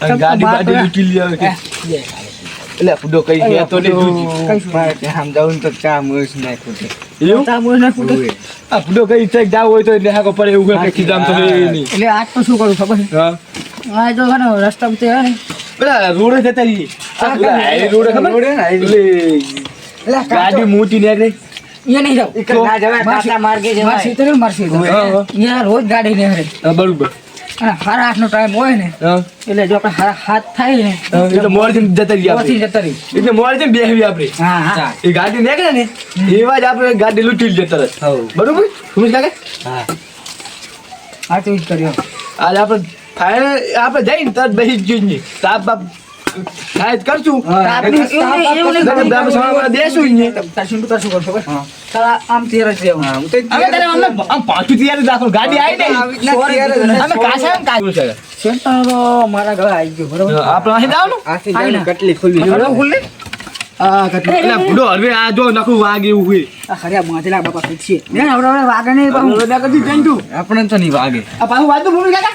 તે ગાડી બાડી લૂંટી લી આવે એટલે ફૂડો કઈ તો ને કઈ ત્યાં તો ચા મોસ નાખ્યું છે એવું ચા બોલ નાખું તો. આ ફૂડો કઈ છે જાવ હોય તો એટલે હાકો પડે એવું કઈ ખીજામ તો નહીં એટલે આજ તો શું કરું ખબર હા આ જો છે રસ્તા ઉપર છે ને પેલા રોડે જતા રહીએ હા, રોડે રોડે ને એટલે ગાડી મોટી નીકળે હરે હા બરોબર અને હારા આઠનો ટાઈમ હોય ને એટલે જો આપણે હારા હાથ થાય ને એટલે મોડે જઈને જતા રહી પહોંચી આપણે જતા રહી એટલે મોડથી બેહવી આપણે હા હા. એ ગાડી નીકળે ને એવા જ આપણે ગાડી લૂંટી લે તરત. બરોબર? સમજ કાકા? હા. આ તો ઈ જ કર્યો. આજે આપણે ફાઇનલ આપણે જઈને તરત બેસી જ જોઈએ. તાપ બાપ જ કરશું દેશું જ નહીં. તાર સિંધુ તાર શું કરશો? તારા આમ તેર જ રહેવું હવે તારે અમને આમ પાછું તૈયાર રાખો ગાડી આવી તૈયાર જ અમે કાસા ને કાસું છે સેન્ટર મારા ગળા આવી ગયો બરોબર આપણે અહીં જવાનું આથી ના. કટલી ખુલ્લી ખુલ્લી આ કેટલું એટલે બુડો હવે આ જો નખું વાગે એવું હોય ખરે ખર્યા બાંધેલા બાપા પીછે ને હવે વાગે નહીં કરતી તું. આપણે તો નહીં વાગે આ પાછું વાંચતું ભૂમિ કાકા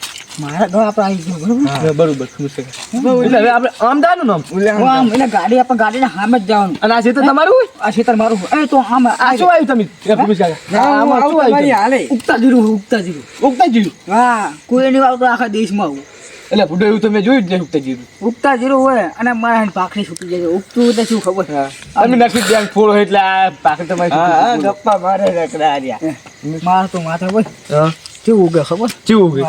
તો આપણે તો તો મારા આવી ગયો બરોબર હા, બરોબર. એટલે હવે આપણે આમ જવાનું ને આમ. એટલે ગાડી આપણે ગાડીના સામે જ જવાનું. અને આ ક્ષેત્ર તમારું આ ખેતર મારું એ તો આમ આ શું આવ્યું તમે? આમાં શું આવ્યું હાલે. ઉગતા જીરું ઉગતા જીરું. ઉગતા જીરું. હા કોઈ નહીં આવતો આખા દેશમાં આવું. એટલે એવું તમે જોયું જ નહીં ઉગતા જીરું. ઉગતા જીરું હોય અને મારા પાખડી છૂટી જાય ઉગતું હોય તો શું ખબર? તમે નક્કી ધ્યાન ફોડો એટલે આ પાકે તમારી ગપ્પા મારે રખડા મારા તો માથા હોય કેવું ઉગે ખબર? કેવું હોય?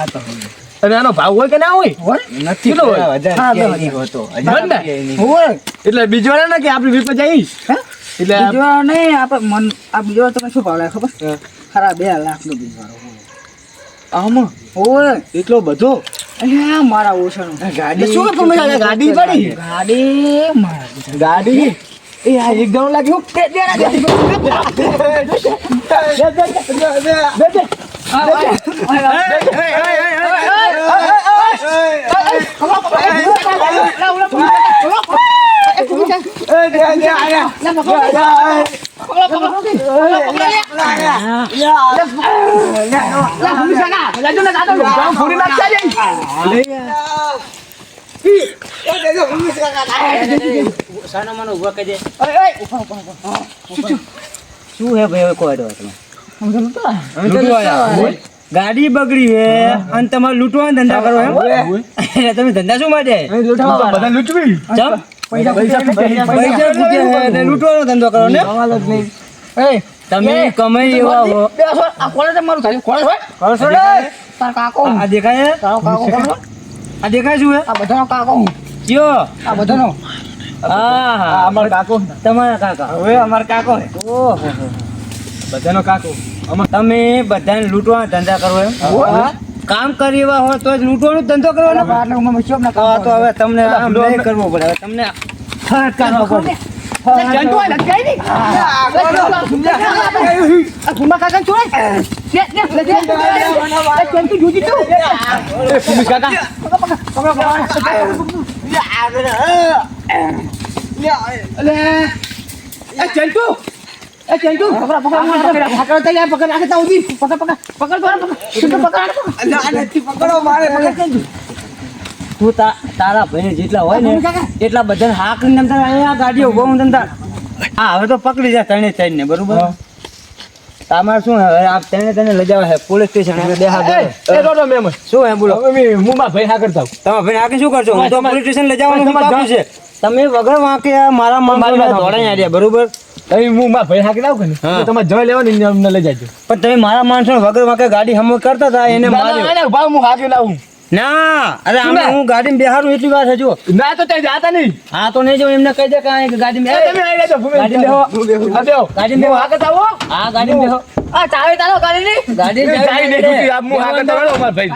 અને આનો ભાવ હોય કે ના હોય નથી એટલે બીજો ને કે આપણે વિપત જઈશ એટલે બીજો નહીં આપણે મન આ બીજો તમે શું ભાવ લાગે ખબર ખરા બે લાખ નો બીજો આમાં હોય એટલો બધો મારા ઓછા ગાડી શું તમે ગાડી પડી ગાડી ગાડી એ આ એક દાણો લાગ્યો દે દે દે શું હે ભાઈ હવે કોઈ દો તમે. ગાડી બગડી હે અને તમારે લૂંટવાનો ધંધા કરો એમ તમે ધંધા શું માટે? બધા લૂંટવી? પૈસા લૂંટવાનો ધંધો કરો ને? તમે કમાઈ એવા હો. થાય. હોય? કાકો આ દેખાય આ દેખાય શું હે? આ બધાનો કાકો કયો? આ બધાનો. હા હા. અમાર કાકો. તમારા કાકા. હવે અમાર કાકો હે. ઓહો બધાનો કાકો. તમે બધાને લૂંટવાનો ધંધા કરો એમ? કામ કરી એવા હોય તો જ લૂંટવાનો ધંધો કરવાનો? તો હવે તમને કરવો પડે. હવે તમને ફરજ કાઢવો પડે. એ ભૂમિશ કાકા એ ચંટુ એ ચંટુ તું. તા- તારા ભાઈ જેટલા હોય ને એટલા બધા હાક ને અહીંયા ગાડીઓ બહુ તમતાર હા હવે તો પકડી જાય ત્રણે તને ને બરોબર તમારે શું હવે આપ તને તને લઈ જવા છે પોલીસ સ્ટેશન એ દે એ રોડો મેમ શું હે બોલો? હવે મેં મુંબા ભાઈ હા કરતા તમે તમારા ભાઈ આગે શું કરશો? હું તો પોલીસ સ્ટેશન લઈ જવાનું તમારે કાપું છે. તમે વગર વાંકે આ મારા મારી મારા દોડાઈ આવ્યા બરોબર? તમે ભાઈ કે. તો ને અમને લઈ જાજો. પણ મારા માણસો વગર વાંકે ગાડી હમો કરતા હતા એને ભાવ હું હાકે લાવું ના અરે આમાં હું ગાડી બેહારું એટલી વાર છે જો ના તો ત્યાં જાતા નહીં. હા તો નહીં જો એમને કહી દે કે આ ગાડી એ તમે આવી જાજો ગાડી બેહો. હા બેહો. ગાડી બેહો. હા કરતા હા ગાડી બેહો ગાડી ગાડી નહીં છૂટી, આ હું હા કરતા વાળો અમાર ભાઈ.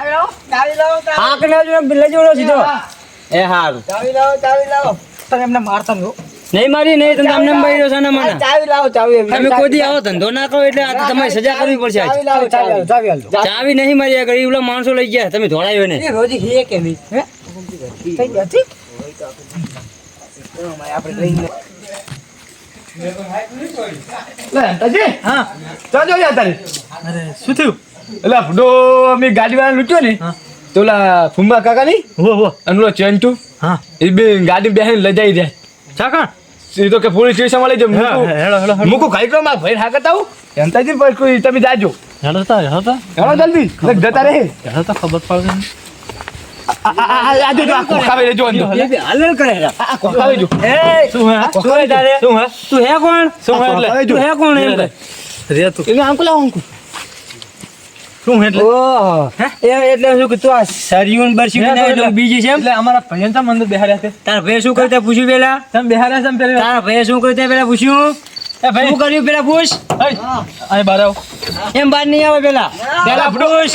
હા કે ના જો લઈ જવાનો સીધો. એ હારું. તમે એમને મારતા નહીં. નહીં મારી નહીં તમે તમને ભાઈ રહ્યો છે ને મને. ચાવી લાવો ચાવી તમે કોઈ દી આવો ધંધો ના કરો એટલે આ તમારે સજા કરવી પડશે. ચાવી લાવો ચાવી લાવો ચાવી નહીં મારી આગળ ઓલા માણસો લઈ ગયા તમે ધોળાયો ને રોજી હે કે નહીં? હે? થઈ ગયા ઠીક? આપણે લઈને લે અંતાજી. હા. ચો જો યાર તારે. અરે શું થયું? એટલે ફૂડો અમે ગાડી વાળા લૂટ્યો ને તો ઓલા ફુમ્બા કાકા હો અને ચેન્ટુ હા. એ બે ગાડી બેહીને લઈ જાય એ તો કે પોલીસ સ્ટેશનમાં લઈ જાવ હા, હેલો, હેલો, હેલો. મૂકું ખાઈ કરો મારા ભાઈ હાકત આવું અંતાજી પર કોઈ તમે જાજો હેલો તા હેલો તા હેલો જલ્દી જતા રહે હેલો તા ખબર પડે તું હે કોણ તું હે કોણ રે તું અંકુલા આંકુ શું એટલે? ઓહો એ એટલે શું કે તું આ સરિયું બરસી એટલે બીજી છે એમ. એટલે અમારા ભૈયા ચમ અંદર બેહાર્યા છે. તારા ભાઈ શું કરતા પૂછ્યું પેલા? તમે બેહાર્યા છે પેલા તારા ભાઈ શું કરતા પેલા પૂછ્યું? એ ભાઈ. શું કર્યું પેલા પૂછ? અહીં બહાર આવો. એમ બાર નહીં આવે પેલા. પેલા પૂછ.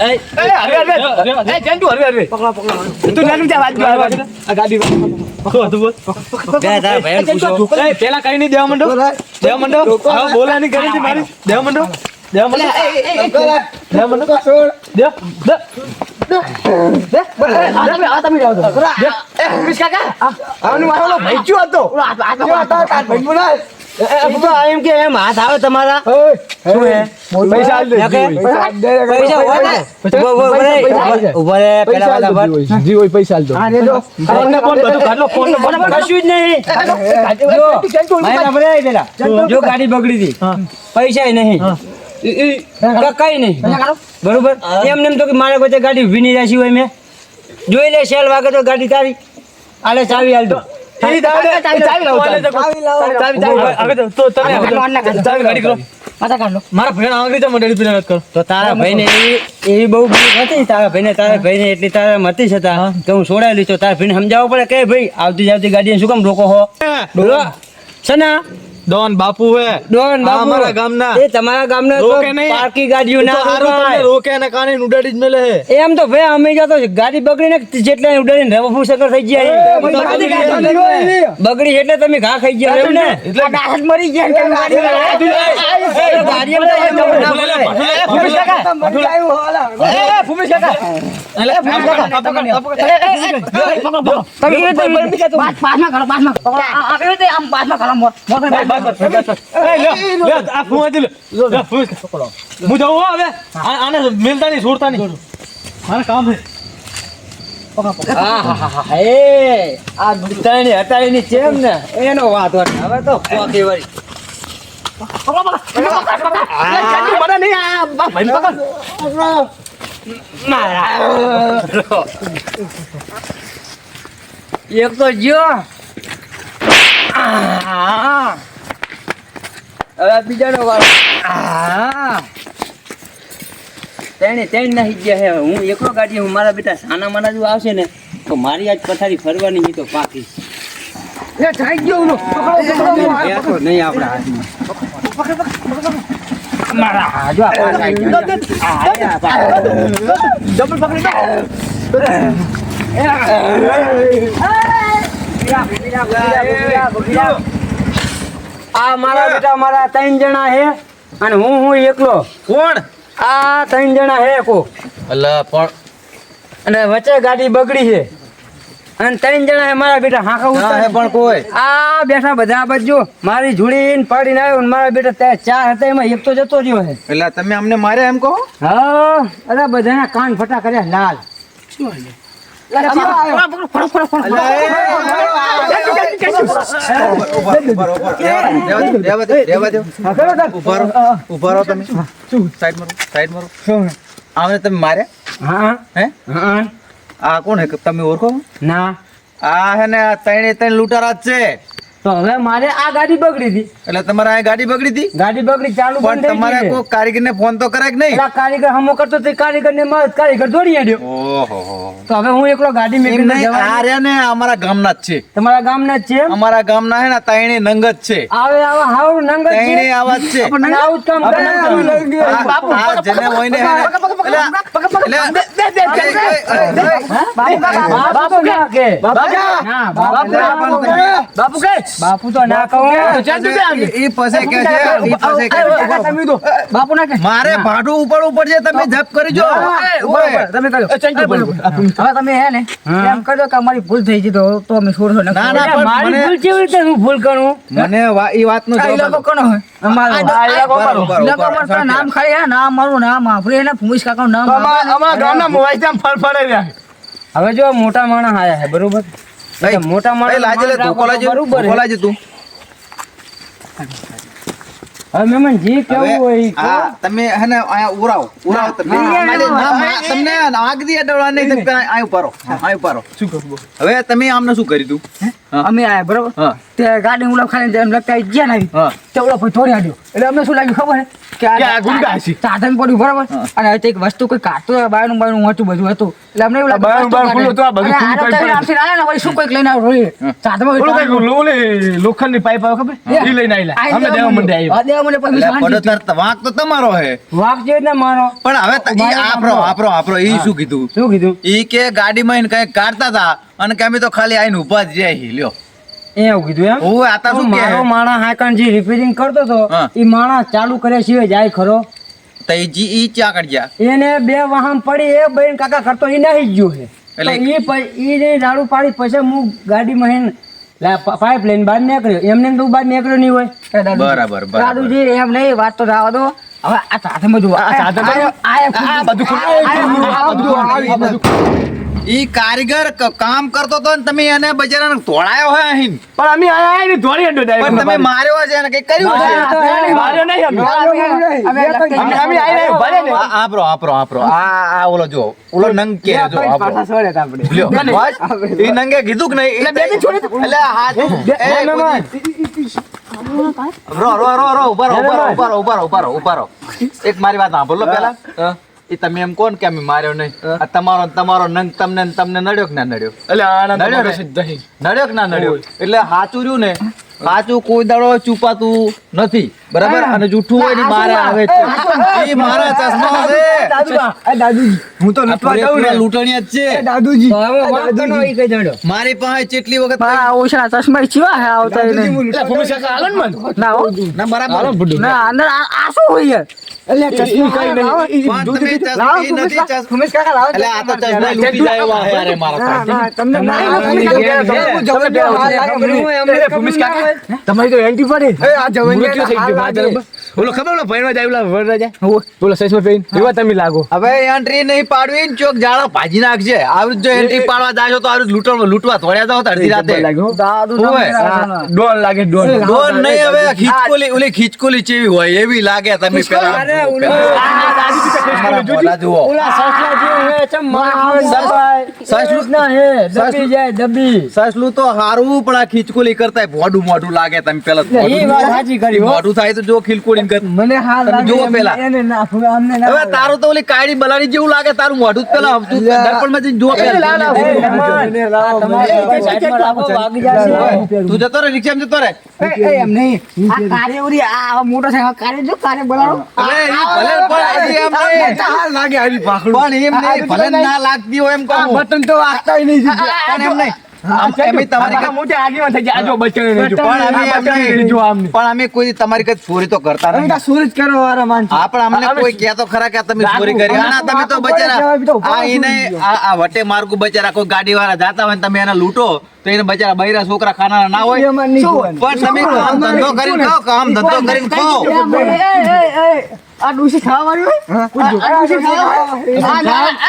એ, એ હરવે હરવે એ ચેન્ટુ હરવે હરવે પકડો પકડો તું નાનું ત્યાં વાત આ ગાડી હતું પેલા કઈ નઈ દેવા માંડો દેવા માંડો બોલાની કરી હતી મારી દેવા માંડો દેવા માંડો દેવા માંડો ભાઈ દે એ તો એમ કે એમ હાથ આવે તમારા? શું હે? પૈસા આલ દે? પૈસા હોય ને? ઊભો, ઊભો, ઊભો રે. ઊભો, ઊભો રે. પેલા વાળા પર. જી હોય. પૈસા દો. ફોન ને ફોન બધું કાઢ ફોન કશું જ નહીં. જો, ગાડી બગડી હતી. પૈસા નહીં. કઈ નહીં. બરોબર? એમને એમ તો કે મારે કોઈ ગાડી ઊભી નહીં રાશી હોય મેં. જોઈ લે સેલ વાગે તો ગાડી તારી. આલે ચાવી હાલ દો. ચાવી ચાવી કરો મારા ભાઈ આંગળી કરો. તો તારા એવી એવી બહુ બીક હતી. તારા ભાઈને તારા ભાઈને એટલી તારા મતી છતાં કે હું છોડાયેલી તો તારા ભાઈને સમજાવવું પડે કે ભાઈ આવતી જાવતી ગાડી શું કેમ રોકો હો. બોલો. સના. ડોન બાપુ હે ડોન બાપુ અમારા ગામના. એ તમારા ગામના તો પાર્કી નહીં. પારકી ગાડીઓ ના હારું તમને રોકે ને કાને ઉડાડી જ મેલે હે એમ તો ભાઈ અમે જતો ગાડી બગડીને જેટલા ઉડાડીને રવા ફૂસકર થઈ ગયા બગડી એટલે તમે ઘા ખાઈ ગયા એમ ને એટલે મરી ગયા ગાડી એમ તો એમ ના બોલાય. એ લે, લે, આ ફૂંવાથી લે. લે, ફૂંસ. હું જાઉં હો હવે આ- આને મેલતા નહીં છોડતા નહીં મારે કામ છે આહાહા, એ આ ત્રણેય હટાવીની ચેમ ને એનો વાત નહીં હવે તો પોકી વળી એક તો જો આ. હવે બીજાનો વાળો તેણે તેણ નાહી ગયા હે હું એકલો ગાડી હું મારા બેટા સાના માના જો આવશે ને તો મારી આજ પથારી ફરવાની નહીં તો પાકી નહીં આપણા હાથમાં મારા જો આ, મારા બેટા મારા ત્રણ જણા હે અને હું હું એકલો. કોણ? આ ત્રણ જણા હે કો અલ્લા પણ અને વચ્ચે ગાડી બગડી છે. અને ત્રણ જણા હે મારા બેટા હાંકા ઉતારે. પણ કોઈ. આ બેઠા બધા બાજુ. મારી જોડીને પાડીને આવ્યો અને મારા બેટા ત્યાં ચાર હતા એમાં એક તો જતો રહ્યો હે. એટલે તમે અમને માર્યા એમ કહો? હા અરે બધાના કાન ફટા કર્યા લાલ. ઊભા આમને તમે માર્યા હા હે હા આ કોણ હે તમે ઓળખો ના આ હે ને ત્રણે ત્રણ લૂંટારા જ છે તો હવે મારે આ ગાડી બગડી હતી એટલે તમારે આ ગાડી બગડી હતી ગાડી બગડી ચાલુ પણ તમારે કારીગરને ફોન તો કરાય નહીં કારીગર હમો કરતો તે કારીગર ને કારીગર દોડી આડ્યો ઓહો તો હવે હું એકલો ગાડી એમ નહીં આ રહ્યા ને અમારા ગામના જ છે તમારા ગામના જ છે અમારા ગામના હે ને તાયણે નંગ જ છે આવે આવે હાવ નંગત છે તાયણે આવા જ છે અને આવું કામ કરે છે. આ- આ જેને હોય ને હે ને- એટલે- એટલે- બાપુ કે બાપુ ના બાપુ કે બાપુ તો ના કહો. ઈ- ઈ પાસે કે છે? ઈ પાસે કે છે. બાપુ ના કે મારે ભાડું ઉપાડવું પડશે તમે જપ કરી જો તમે કરો હવે તમે હે ને એમ કરજો કે અમારી ભૂલ થઈ ગઈ તો તો અમે છોડશો ના ના મારી ભૂલ કેવી રીતે હું ભૂલ કરું? મને ઈ વાતનો આ જવાબ લોકો. કોનો હોય. નામ ખાલી નામ મારું નામ આપણે એને ભૂમિશ કાકાનું નામ અમારા ગામના મોબાઈલ ફળ ફળે હવે જો મોટા માણસ આયા છે બરોબર? મોટા માણસ લાજે લે, ધોકો લાજે, ધોકો લાજે તું. હવે મહેમાન જી કેવું હોય ઈ તમે હે ને અહીંયા ઉરાવો, ઉરાવો તમે. તમને. આગથી અડવા નહીં, તમે ઊભા હવે તમે આમને શું કર્યું તું? અમે આયા બરોબર? તે ગાડી ઉલા ખાલી એમ લગતા ગયા ને તે ઓલા ભાઈ થોડી આડ્યો એટલે અમને શું લાગ્યું ખબર કે આ ગુંડા છે સાધન પડ્યું બરોબર? અને એક વસ્તુ કોઈ કાઢતું બાયનું બાયનું હતું બધું હતું. એટલે અમને એવું લાગ્યું બાયનું ખુલ્લું હતું, આ બધું ખુલ્લું કરી પડ્યું. આમથી આલે ને વળી શું કોઈક લઈને આવ્યો હોય સાધનમાં ઓલું કઈ ઓલી લોખંડની પાઇપ આવે ખબર? એ. લઈને આયેલા. અમે દેવા મંડે આવ્યો. દેવા મંડે પછી. પડો તાર વાંક તો તમારો હે. વાક જે ને મારો. પણ હવે ત- આપરો આપરો આપરો ઈ શું કીધું? શું કીધું? ઈ કે ગાડીમાં એને કઈ કાઢતા હતા. અને કે અમે તો ખાલી આઈને ઊભા જ રહ્યા છીએ, લ્યો એવું કીધું એમ હું આતા શું કે મારો માણસ હાકણ જે રિપેરિંગ કરતો હતો એ માણસ ચાલુ કર્યા સિવાય જાય ખરો તો ઈ જી ઈ ચા કાઢ્યા એને બે વાહન પડી એ બેન કાકા કરતો એ નાહી જ ગયો છે એટલે- તો ઈ ઈ જે દારૂ પાડી પછી હું ગાડીમાં મહેન પાઇપ લઈને બહાર નીકળ્યો એમને એમ તો બહાર નીકળ્યો નહીં હોય બરાબર બરાબર દાદુજી એમ નહીં વાત તો થવા દો હવે આ સાથે બધું આ બધું આ- બધું. ઈ કારીગર કામ કરતો તો ને તમે એને બજારાને તોડાયો હોય અહીં પણ અમે આયા ને દોડી અંડો પણ તમે માર્યો છે એને કઈ કર્યું છે માર્યો નહીં અમે. અમે અમે આયા ભલે ને. આ- આપરો આપરો આપરો. આ આ ઓલો જો ઓલો નંગ કે જો આપરો. લ્યો. બસ. ઈ નંગે કીધું કે નહીં? એટલે હાથ એ રો રો રો રો ઊભા રહો ઊભા રહો ઊભા રહો ઊભા રહો ઊભા રહો ઊભા રહો. એક મારી વાત સાંભળો પેલા એ તમે એમ કોણ કે અમે માર્યો નહીં. આ તમારો તમારો નંગ તમને તમને નડ્યો કે ના નડ્યો? એટલે નડ્યો ને? નડ્યો કે ના નડ્યો? એટલે સાચું રહ્યું ને સાચું કોઈ દાડો છુપાતું નથી. બરાબર? અને જૂઠું હોય ને મારે આવે છે. એ મારા ચશ્મા છે. હું તો લૂંટવા જાઉં ને. લૂંટણિયા જ છે. દાદુજી. હવે વાત ઈ કઈ દડો? મારી પાસે કેટલી વખત હા ઓછા ચશ્મા ચીવા હે આવતા એટલે ભૂમિ શાખા આલન મન. ના ના બરાબર. ના આ શું હોય યાર? ઈ કઈ નહીં. ચશ્મા- લાવો નથી ચશ્મા. કાકા લાવો. એટલે આ તો ચશ્મા લૂટી જાય વા હે મારા પાસે. તમને ના કાકા. એ કાકા તમારી તો એન્ટી પડે. મૃત્યુ થઈ ગયું મારા તરફ. ઓલો ખબર ઓલો ભણવા જાય ઓલા વરરા જાય ઓલો સસમા પહેરીને. એવા તમે લાગો. હવે એન્ટ્રી નહીં પાડવી ને ચોક જાળો ભાજી નાખજે. આવી જો એન્ટ્રી પાડવા જાશો તો આવી લૂંટણ લૂંટવા થોડ્યા જાવ તો અડધી રાતે. ડોન લાગે ડોન. ડોન નહીં હવે ખીચકોલી ઓલી ખીચકોલી ચેવી હોય એવી લાગે તમે પેલા અરે, ઓલું- જુઓ ઓલા સસલા જેવું હે ચમ માર આવે ને દબાય. સસલું- એવી રીતના હે દબી જાય દબી સસલું તો હારું પણ આ ખીચકોલી કરતા મોઢું મોઢું લાગે તમે પેલા એ વાત સાચી કરી મોઢું થાય તો જો ખીચકોલી મને હાલ જુઓ પેલા. એને ના અમને ના હવે તારું તો ઓલી કાળી બલાડી જેવું લાગે તારું મોઢું પેલા તું દર્પણમાં જઈને જુઓ પેલા. તું જતો રે રિક્ષા જતો રે એમ નહીં. આ કાર્ય ઉરી આ મોટો છે આ કાર્ય જો કાર્ય બોલાવો અરે ઈ ભલે પણ એમ નહીં. લાગે આવી પાખડું. પણ એમ નહીં ભલે ના લાગતી હોય એમ કહું. બટન તો વાગતા નહીં. પણ એમ નહીં. પણ અમે કોઈ કઈ ચોરી તો કરતા નથી. સુરજ કરવા વાળા પણ અમને કોઈ કહેતો ખરા કે તમે ચોરી કરી. તમે તો બચારા આ એને આ વટે માર્ગ બચારા કોઈ ગાડી વાળા જાતા હોય તમે એને લૂંટો તો એને બચારા બૈરા છોકરા ખાનારા ના હોય. પણ તમે કામ ધંધો કરીને કામ ધંધો કરીને ખાઓ આ ડૂસી ખાવા વાળી હોય આ ડૂસી ખાવા વાળી?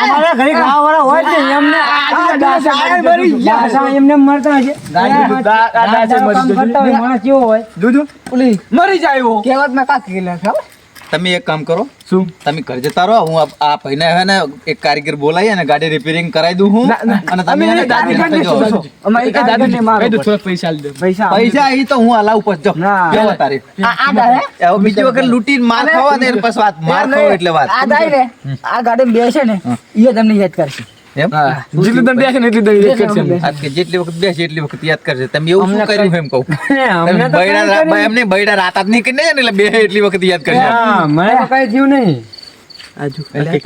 અમારા ઘરે ખાવાવાળા હોય છે એમને આ એમને મરતા હશે. દાદા મરી કામ હોય, માણસ કેવો હોય? દૂધું ઓલી મરી જાય કેવત ના કાંક લે ખબર? તમે એક કામ કરો. શું? તમે ઘર જતા રહો હું આ- ભાઈને હે ને એક કારીગર બોલાવી અને ગાડી રિપેરિંગ કરાવી દઉં હું. ના, ના. અને તમે એને દાદી ગાડી જાઓ. છો? અમારે એક દાદી ને મારો કહી દો, થોડાક પૈસા આલી દે. પૈસા પૈસા એ તો હું આલા ઉપર જો ના. કેવો તારીખ આ આ હવે બીજી વખત લૂટી માર ખાવા દે પછી વાત માર ખાવ એટલે વાત. આ ને આ ગાડી બેસે ને એ તમને યાદ કરશે. હા. જેટલી તમે બેસે એટલી તમે એક કરશે આ જેટલી વખત બેસે એટલી વખત યાદ કરશે તમે એવું શું કર્યું એમ કહું? અમને તમે તો બૈડા કાંઈ કર્યું એમને બૈડા રાત જ નહીં કરી એટલે બે એટલી વખત યાદ કરશે મને તો કઈ થયું નહીં. કઈ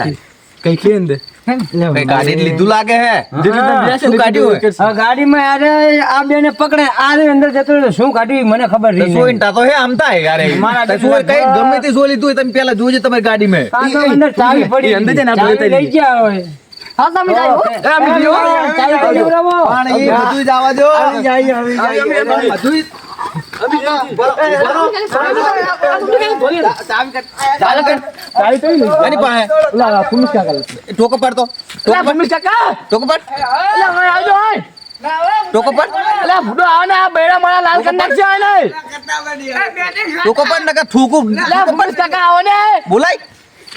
કઈ કઈ અંદર ગાડી લીધું લાગે હે? જેટલી તમે બેસે શું ને કાઢ્યું ગાડીમાં યારે આ બેને પકડે. આ અંદર જતો શું કાઢ્યું મને ખબર નહીં. ટા તો હે આમતા હે યાર મારા સોય કઈ ગમે તે જો લીધું હોય તમે પેલા જોજો તમારી ગાડીમાં. અંદર ચાવી પડી અંદર છે ને આપણે ચાવી બતાવી લઈ ગયા હોય. હા તમે જાઓ. એ મિલ્યો જીવો. ચાવી તો લેવડાવો. પણ એ બધું જ આવવા દો આવી જાય, આવી જાય. બધું ચાલો કર. ટોકો પાડતો કાકા! ટોકો પડ. ટોકો પાડ ઓલા, ભૂડો આવે ને, આ બેડા મારા લાલ કરી નાખશે, ને. ટોકો પાડ નકર થૂકું ઓલા, પુલિસ કાકા આવો ને. બોલાય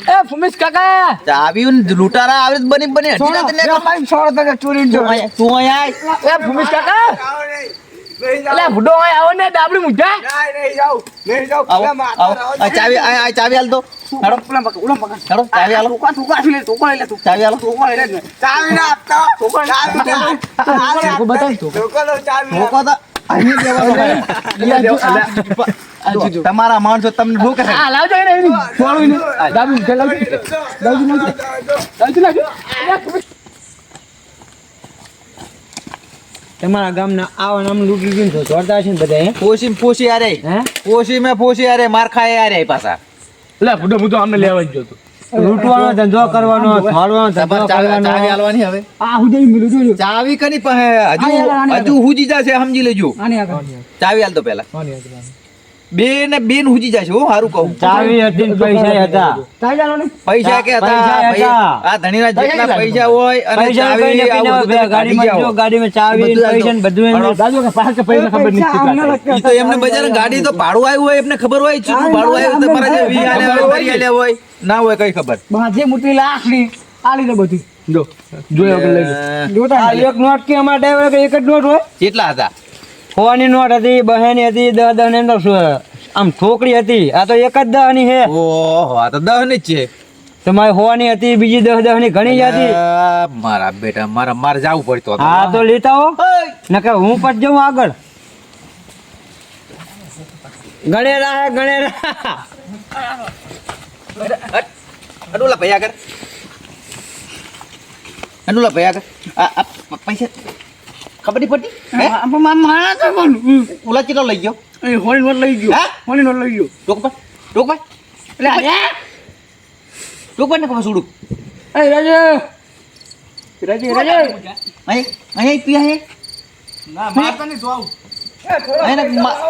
એ, ફુમિસ કાકા. ચાવી લૂંટારા આવે બની બની હટી રાતે મારી સોળ તકે ચોરી જો તું અહીંયા એ, ફુમિસ કાકા. આવો ને, ચાવી આ હાલ હેડો. હાલો ટોકો ટોકો. તો. છોડો એને. ડાબડી મૂંઝા, લાવજો. લાવજો, લાવજો. દાબી લાવજો. ઓલા, પુલિસ તમારા ગામના આવા નામ લૂટી ગયું છો જોરદાર છે ને બધા હે? પોસી પોસી આરે હે પોસી મેં પોસી આરે માર ખાય આરે પાછા લે ભૂંડો, હું અમને લેવા જ ગયો હતો. લૂંટવાનો ધંધો કરવાનો થાળવાનો ધંધો કરવાનો. ચાવી હાલવાની હવે. આ હું જઈ મિલું જોજો ચાવી કની પાસે? હજુ હજુ હુજી છે સમજી લેજો. આની આગળ. ચાવી હાલ દો પેલા બે ને બેન હુજી જશે હો સારું કહું. ચાવી હતી પૈસા હતા. પૈસા કે હતા? પૈસા ભાઈ, હતા. આ ધણીના જેટલા પૈસા હોય અને ચાવી ગાડી માં ચાવી પૈસા ને બધું. દાદુ કે પાછળ પૈસા ખબર નથી તો એમને બજાર ગાડી તો ભાડું આવ્યું હોય એમને ખબર હોય ચીટલું ભાડું આવ્યું તમારા જે વી આલે હોય ફરી આલે હોય. ના હોય કઈ ખબર. બાજે મોટી લાખની આલી દે બધી. જો. જોયો કે લઈ. જોતા આ એક નોટ કે અમારા ડ્રાઈવર કે એક જ નોટ હોય? કેટલા હતા? હોવાની નોટ હતી બહેની હતી દહ દહ ને આમ ઠોકડી હતી. આ તો એક જ દહની છે ઓહો આ તો દહની જ છે. તમારી હોવાની હતી બીજી દહ દહની ઘણી હતી. મારા બેટા મારા મારે જવું પડતું હા તો લેતા હો. નકર હું પણ જાઉં આગળ. ગણેરા હે ગણેરા. અડુલા ભાઈ આગળ. અડુલા ભાઈ આગળ. પૈસા. ખબર નહીં પડતી હે? મારા તો બોલું ઓલા કેટલો લઈ ગયો? એ હોળી નોટ લઈ ગયો. હા? હોળી નોટ લઈ ગયો. ટોક પર ટોક પર એટલે આજે? ટોક પર ને ખબર છોડું? એ રાજે! રાજે રાજે! અહીં અહીં પિયા હે? ના મારતા નહીં તો આવું. અહીં ને મા-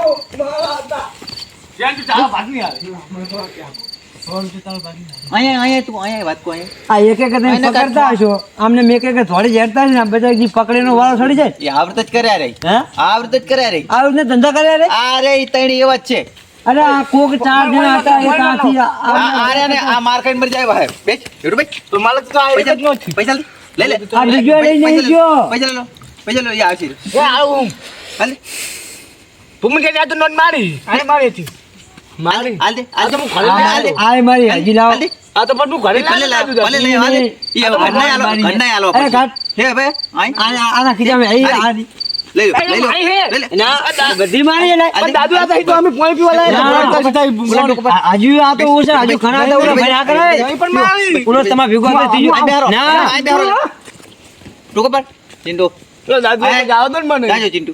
ત્યાં તો ચાલો ભાગની આવે. અહીં અહીં તું અહીં વાત કો આ એક એક કરીને પકડતા હશો. આમને મેં એક એક થોડી હેરતા હશે ને બધા જે પકડીનો વાળો સડી જાય. એ આવૃત જ કર્યા રે. હે? આવૃત જ કર્યા રે. આવી રીતે ધંધા કર્યા રે? આ રે ઈ એવા જ છે. અરે આ કોક ચાર જણા હતા એ ત્યાંથી આ- આ આ- આ રે ને આ માર ખાઈને જાય ભાઈ. બેચ હેડો બેચ તો માલક તો આ એક જ નો છે. પૈસા લે લે આ બીજો લઈને પૈસા ગયો. પૈસા લો પૈસા લો એ આવશે. એ આવું. હાલ. ભૂમિ કે નોટ મારી. આને મારી હતી. મારી. હાલ દે હાલ તો હું ઘરે લઈ હાલ દે આ મારી હજી લાવો આ તો પણ તું ઘરે લઈ લા ભલે લઈ હાલ દે ઈ હવે ઘરના આલો મારી. ઘરના આલો અરે કાઢ. હે હવે આઈ આ- આના ખીચામાં એ આ લઈ લો લઈ લો લઈ લે ના બધી મારી એટલે દાદુ આ તો અમે પોઈ પીવા લાયા ના, હતા. આ- હજુ આ તો ઓછા ઘણા હતા ભાઈ આ કરે પણ મારી. ઓલો તમારે ભેગો હતો ત્રીજો. ના આઈ બેહરો ટોકો પર ચિંટુ દાદુ જાવ તો મને. જાજો ચિંટુ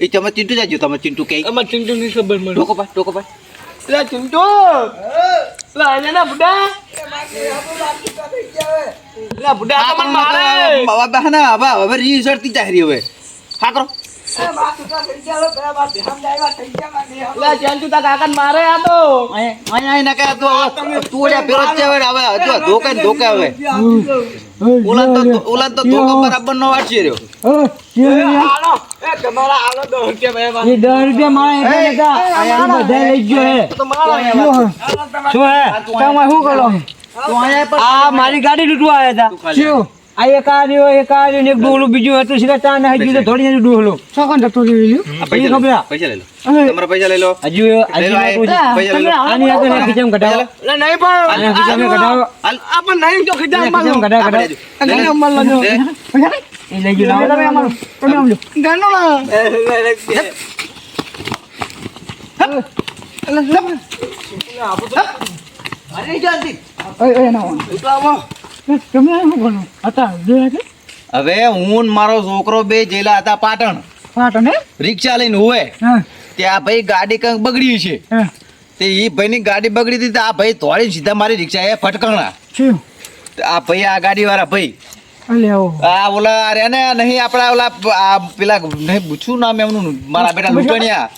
એ તમે ચિંટુ જાજો તમે ચિંટુ કે આમાં ચિંટુ ની ખબર મને. ટોકો પર ટોકો પર પેલા ચિંટુ. પેલા આજાના બુડા. પેલા બુડા તો મને મારે. બાબા બહાના હવે હવે રીસર્ટથી ચાહરી હવે હા કરો મારે આ તો. અહીંયા અહીંયા તું હવે તું ઓલા છે હવે હવે ધોકે ધોકે હવે. ઉલાન તો ઉલાન તો ધોકો બરાબર નો વાંચી રહ્યો. મારા એકલા નતા. આ યાર બધા લઈ ગયો હે. તો મારો શું હે? તમે શું કરો? તું અહીંયા પર આ મારી ગાડી લૂટવા આવ્યા હતા. શું? આ એક આ રહ્યો એક આ રહ્યો ને એક ડોહલું બીજું હતું સીધા ચા થોડી નું ડોહલું. ચોકન ડોક્ટર જોઈ લ્યું પૈસા ખબર? પૈસા લઈ લો. તમારા પૈસા લઈ લો. હજુ હજુ લો આ નાખું છે. પૈસા લઈ લો. આની આગળ એક ખીચામાં કઢાવો. લે. નહીં પણ આના ખીચામાં કઢાવો. હાલ નહીં તો ખીધા આના ખીચામાં કઢાવો આપણે કઢાવો. અમલ લો. એ લઈ ગયો તમે અમારું તમે આમ ગાનો ના અરે જલ્દી ઓય ઓય ના આવો. તમે શું કરો હતા હવે હું ને મારો છોકરો બે જેલા હતા પાટણ. પાટણ રિક્ષા લઈને હોય ત્યાં ભાઈ ગાડી કંઈક બગડી છે. તે એ ભાઈની ગાડી બગડી હતી આ ભાઈ તોડી સીધા મારી રિક્ષા એ ફટકણા આ ભાઈ આ ગાડી વાળા ભાઈ આ ઓલા અરે ને નહીં આપડા ઓલા આ પેલા નહીં પૂછ્યું નામ એમનું મારા બેટા લૂંટણિયા.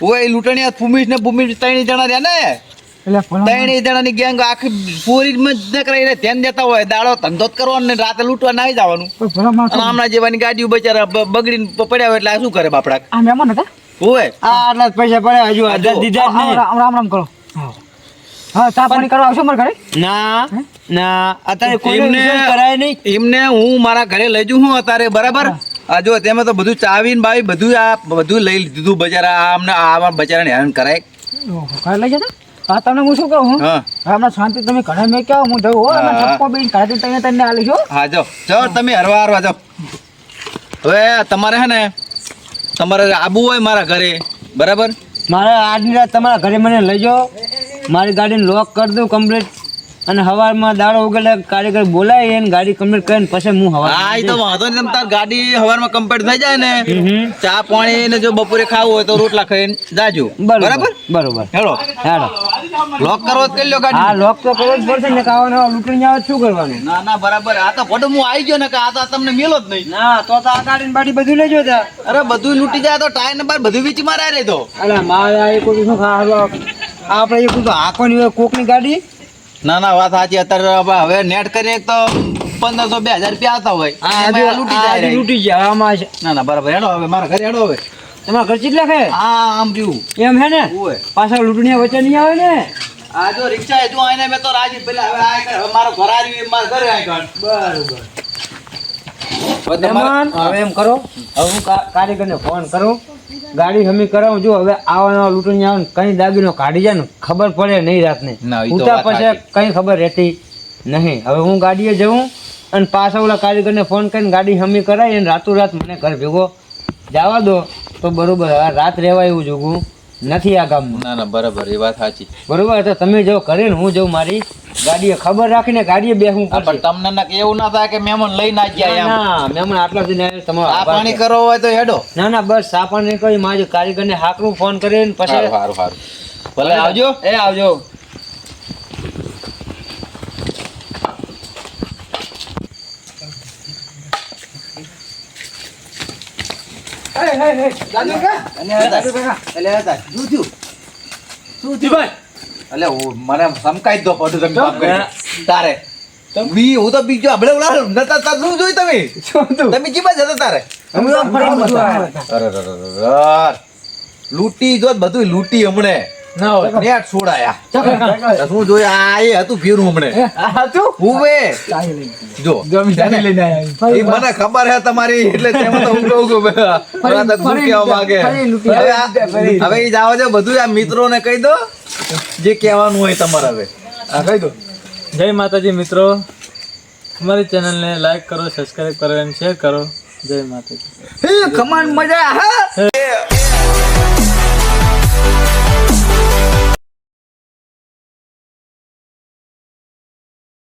ઓય લૂંટણિયા ફુમીશ ને ભૂમિશ ત્રણ જણા રહ્યા ને. એટલે જણાની ગેંગ આખી પૂરી જ કરાઈને ધ્યાન દેતા હોય દાડો ધંધો જ કરવાનો ને રાતે લૂંટવા નાઈ જવાનું. કોઈ ભલા માણસો અને હમણાં જેવાની ગાડીઓ બચારા બગડીને પડ્યા હોય એટલે શું કરે બાપડા? આ મહેમાન હતા? હોય આટલા પૈસા પડ્યા હજુ હજાર દીધા જ આમ નહીં. રામ રામ રામ કરો. હા. ચા પાણી કરવા આવશો મારા ઘરે? ના ના અત્યારે કોઈ એમને- કરાય નહીં. એમને હું મારા ઘરે લઈ જઉં હું અત્યારે બરાબર? આ જો તેમાં તો બધું ચાવીને બાવી બધું આ બધું લઈ લીધું બચારા આ અમને આ બચારાને હેરાન કરાય. લઈ જતા હા તમને હું શું કહું હા? હમણાં શાંતિ તમે ઘણા મેં કહો હું જઉં હો. અને. ઠપકો બેન ઘરે તમે તને આલી છો હા જો. જો તમે હરવા હરવા જો. હવે તમારે હે ને તમારે આબુ હોય મારા ઘરે બરાબર? મારે આજની રાત તમારા ઘરે મને લઈ જાઓ. મારી ગાડીને લોક કરી દઉં કમ્પ્લીટ અને હવારમાં દાડો ઉગેલે કાર્યકર બોલાય એને ગાડી કમ્પ્લીટ કરીને પછી હું હવા હા એ તો વાંધો નહીં. તાર ગાડી હવારમાં કમ્પ્લીટ થઈ જાય ને ચા પાણી ને જો બપોરે ખાવું હોય તો રોટલા ખાઈને જાજો. બરાબર બરાબર? બરોબર. હેલો. હાલો. લોક કરવો જ કરી ગાડી. હા લોક તો કરવો જ પડશે ને કાવાનો લૂંટણી આવે શું કરવાનું? ના ના બરાબર. આ તો ફોટો હું આવી ગયો ને કે આ તો તમને મેલો જ નહીં. ના તો તો આ ગાડી બાડી બધું લેજો તા. અરે બધું લૂંટી જાય તો ટાયર નંબર બધું વીચ મારા રે તો. અરે મારે કોઈ એક શું ખાવા આપણે એક તો હાંકવાની હોય કોકની ગાડી? ના ના વાત સાચી. અત્યારે હવે- નેટ કરીને તો પંદરસો બે હજાર રૂપિયા આવતા હોય. લૂટી જાય લૂટી જાય આમાં છે. ના ના બરાબર. હેડો હવે મારા ઘરે હેડો હવે. તમારા ઘર કેટલા ખે હા આમ રહ્યું. એમ હે ને? પાછા લૂંટણીયા વચ્ચે નહીં આવે ને? આ જો રિક્ષા હજુ આઈને મેં તો રાજી પેલા હવે આ મારો ઘર આવ્યું મારા ઘરે આવી ગયો બરોબર. હવે એમ કરો. હવે હું કારીગરને ફોન કરું. ગાડી હમી કરાવું. જો હવે આવવાના લૂંટણી આવે ને કઈ દાગીનો કાઢી જાય ને ખબર પડે નહીં રાતને. ના, ઉતા પછી કઈ ખબર રહેતી નહીં. હવે હું ગાડીએ જઉં અને પાછા ઓલા કારીગરને ફોન કરીને ગાડી હમી કરાય અને રાત મને ઘર ભેગો જવા દો. તો બરોબર. હવે રાત રહેવાય એવું જોગું. નથી આ ગામમાં ના ના બરાબર એ વાત સાચી. બરોબર તો તમે જો કરીને હું જઉં મારી ગાડીએ ખબર રાખીને ગાડીએ બે હું પણ તમને ના એવું ના થાય કે મહેમાન લઈને ના ગયા એમ. ના મહેમાન આટલા સુધી તમારો આ પાણી. કરવો હોય તો હેડો. ના ના બસ આ પાણી કોઈ મારે કારીગરને હાકરું ફોન કરીને પછી સારું સારું ભલે આવજો. એ આવજો. મને સમકાઈ જ દો બધું તમે તારે. વી હું તો બીજો ઓલા નતા તમે. તમે જીવા જતા તારે. અમે અરે. લૂંટી જો બધું લૂંટી હમણે. નેટ છોડાયા. જોયું? આ એ હતું ફેરું હમણે હુવે ચાલી લઈ. જો. એ મને ખબર હે તમારી એટલે. હવે જાઓ છો બધું આ મિત્રોને કહી દો જે કહેવાનું હોય તમારે હવે. કહી દો. જય માતાજી મિત્રો. અમારી ચેનલને લાઈક કરો સબસ્ક્રાઇબ કરો અને શેર કરો. જય માતાજી. કમાન મજા હા.